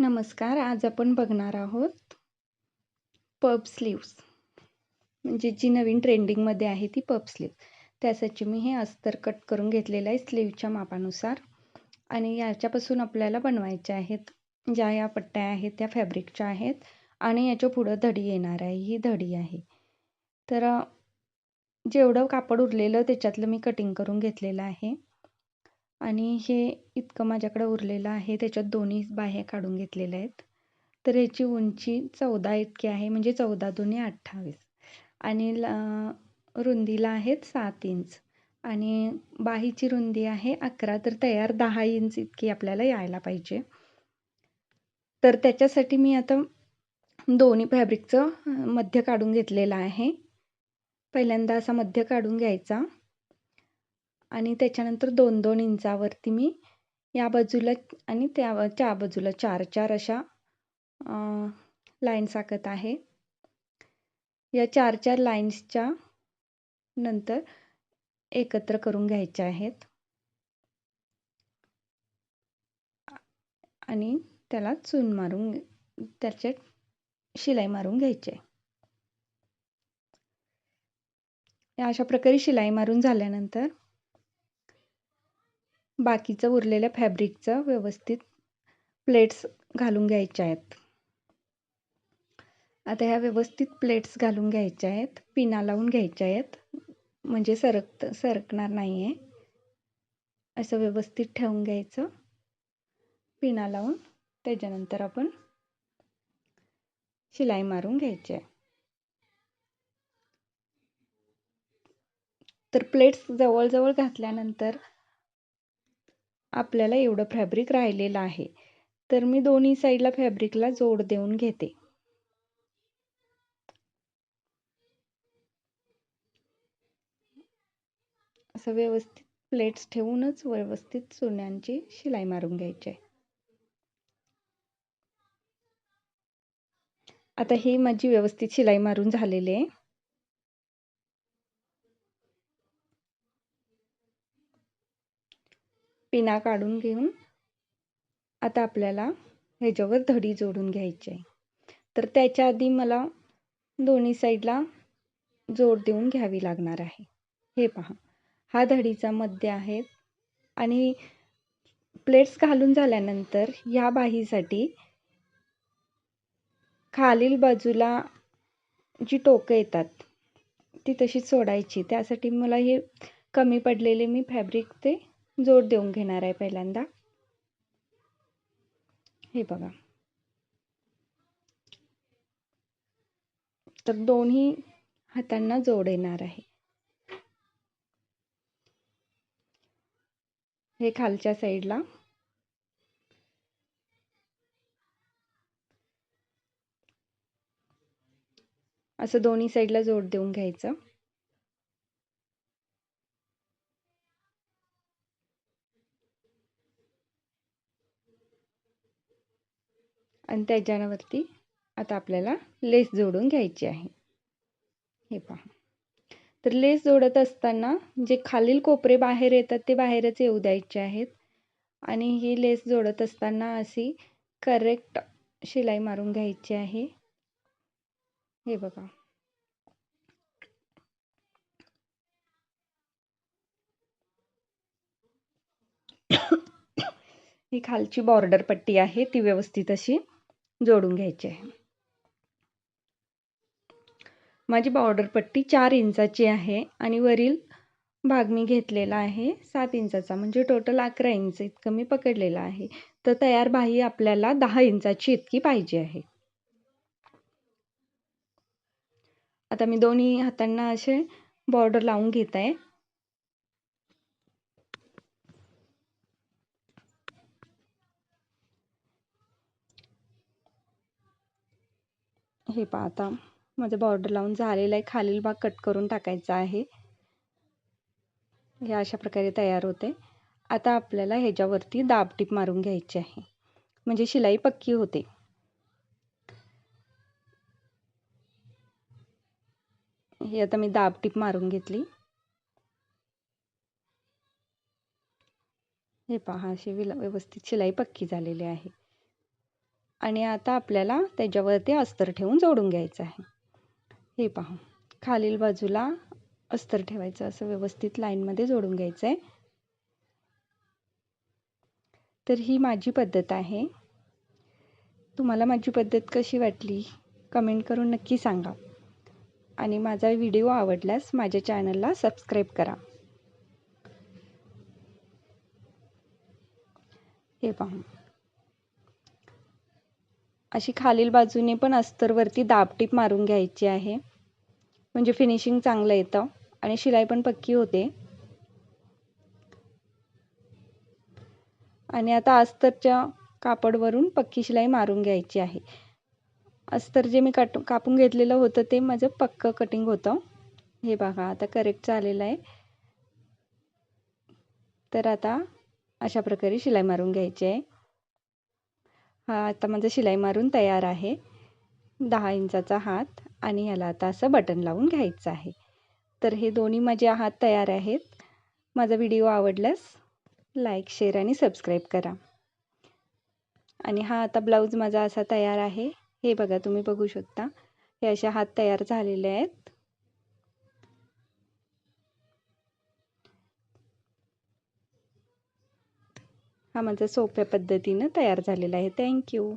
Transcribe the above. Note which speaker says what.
Speaker 1: नमस्कार आज आपण बघणार आहोत पब स्लीव्स. म्हणजे जी नवीन ट्रेंडिंगमध्ये आहे ती पब स्लीव त्यासाठी मी हे अस्तर कट करून घेतलेलं आहे स्लीवच्या मापानुसार. आणि याच्यापासून आपल्याला बनवायच्या आहेत ज्या या पट्ट्या आहेत त्या फॅब्रिकच्या आहेत. आणि याच्या पुढं धडी येणार आहे ही धडी आहे. तर जेवढं कापड उरलेलं त्याच्यातलं मी कटिंग करून घेतलेलं आहे. आणि हे इतकं माझ्याकडं उरलेलं आहे. त्याच्यात दोन्ही बाह्या काढून घेतलेल्या आहेत. तर याची उंची चौदा इतकी आहे म्हणजे चौदा दोन्ही अठ्ठावीस. आणि ल रुंदीला आहेत सात इंच. आणि बाहीची रुंदी आहे अकरा तर तयार दहा इंच इतकी आपल्याला यायला पाहिजे. तर त्याच्यासाठी मी आता दोन्ही फॅब्रिकचं मध्य काढून घेतलेलं आहे. पहिल्यांदा असा मध्य काढून घ्यायचा. आणि त्याच्यानंतर दोन दोन इंचावरती मी या बाजूला आणि त्या त्या बाजूला चार चार अशा लाईन्स आखत आहे. या चार चार लाईन्सच्या नंतर एकत्र करून घ्यायच्या आहेत. आणि त्याला चून मारून त्याचे शिलाई मारून घ्यायची. अशा प्रकारे शिलाई मारून झाल्यानंतर बाकीचं उरलेल्या फॅब्रिकचं व्यवस्थित प्लेट्स घालून घ्यायच्या आहेत. आता ह्या व्यवस्थित प्लेट्स घालून घ्यायच्या आहेत. पिना लावून घ्यायच्या आहेत. म्हणजे सरक सरकणार नाही आहे असं व्यवस्थित ठेवून घ्यायचं. पिना लावून त्याच्यानंतर आपण शिलाई मारून घ्यायची आहे. तर प्लेट्स जवळजवळ घातल्यानंतर आपल्याला एवढं फॅब्रिक राहिलेलं आहे. तर मी दोन्ही साईडला फॅब्रिकला जोड देऊन घेते. असं व्यवस्थित प्लेट्स ठेवूनच व्यवस्थित सोन्यांची शिलाई मारून घ्यायची आहे. आता ही माझी व्यवस्थित शिलाई मारून झालेली आहे. पिना काढून घेऊन आता आपल्याला ह्याच्यावर धडी जोडून घ्यायची आहे. तर त्याच्या आधी मला दोन्ही साईडला जोड देऊन घ्यावी लागणार आहे. हे पहा. हा धडीचा मध्य आहे आणि प्लेट्स घालून झाल्यानंतर ह्या बाहीसाठी खालील बाजूला जी टोकं येतात ती तशीच सोडायची. त्यासाठी मला हे कमी पडलेले मी फॅब्रिक ते जोड देऊन घेणार आहे पहिल्यांदा. हे बघा. तर दोन्ही हातांना जोड येणार आहे. हे खालच्या साईडला. असं दोन्ही साईडला जोड देऊन घ्यायचं. आणि त्याच्यावरती आता आपल्याला लेस जोडून घ्यायची आहे. हे पहा. तर लेस जोडत असताना जे खालील कोपरे बाहेर येतात ते बाहेरच येऊ द्यायचे आहेत. आणि ही लेस जोडत असताना अशी करेक्ट शिलाई मारून घ्यायची आहे. हे बघा. ही खालची बॉर्डर पट्टी आहे ती व्यवस्थित अशी. जोडून घ्यायची आहे. माझी बॉर्डर पट्टी चार इंचाची आहे आणि वरील भाग मी घेतलेला आहे सात इंचाचा म्हणजे टोटल अकरा इंच इतकं मी पकडलेलं आहे. तर तयार बाही आपल्याला दहा इंचाची इतकी पाहिजे आहे. आता मी दोन्ही हातांना असे बॉर्डर लावून घेत आहे. हे पहा आता. माझं बॉर्डर लावून झालेलं आहे. खालील भाग कट करून टाकायचा आहे. हे अशा प्रकारे तयार होते. आता आपल्याला ह्याच्यावरती दाब टीप मारून घ्यायची आहे. म्हणजे शिलाई पक्की होते. हे आता मी दाब टीप मारून घेतली. हे पहा अशी व्यवस्थित शिलाई पक्की झालेली आहे. आणि आता आपल्याला त्याच्यावरती अस्तर ठेवून जोडून घ्यायचं आहे. हे पाहू. खालील बाजूला अस्तर ठेवायचं असं व्यवस्थित लाईनमध्ये जोडून घ्यायचं आहे तर ही माझी पद्धत आहे. तुम्हाला माझी पद्धत कशी वाटली? कमेंट करून नक्की सांगा. आणि माझा व्हिडिओ आवडल्यास माझ्या चॅनलला सबस्क्राईब करा. हे पाहू. अशी खालील बाजूने पण अस्तरवरती दाबटीप मारून घ्यायची आहे. म्हणजे फिनिशिंग चांगलं येतं. आणि शिलाई पण पक्की होते. आणि आता अस्तरच्या कापडवरून पक्की शिलाई मारून घ्यायची आहे. अस्तर जे मी कट कापून घेतलेलं होतं ते माझं पक्कं कटिंग होतं. हे बघा आता करेक्ट झालेलं आहे. तर आता अशा प्रकारे शिलाई मारून घ्यायची आहे. हा आता माझं शिलाई मारून तयार आहे. दहा इंचाचा हात आणि ह्याला आता असं बटन लावून घ्यायचं आहे. तर हे दोन्ही माझे हात तयार आहेत. माझा व्हिडिओ आवडल्यास लाईक शेअर आणि सबस्क्राईब करा. आणि हा आता ब्लाऊज माझा असा तयार आहे. हे बघा तुम्ही बघू शकता. हे असे हात तयार झालेले आहेत. हा माझा सोप्या पद्धतीनं तयार झालेला आहे. थँक्यू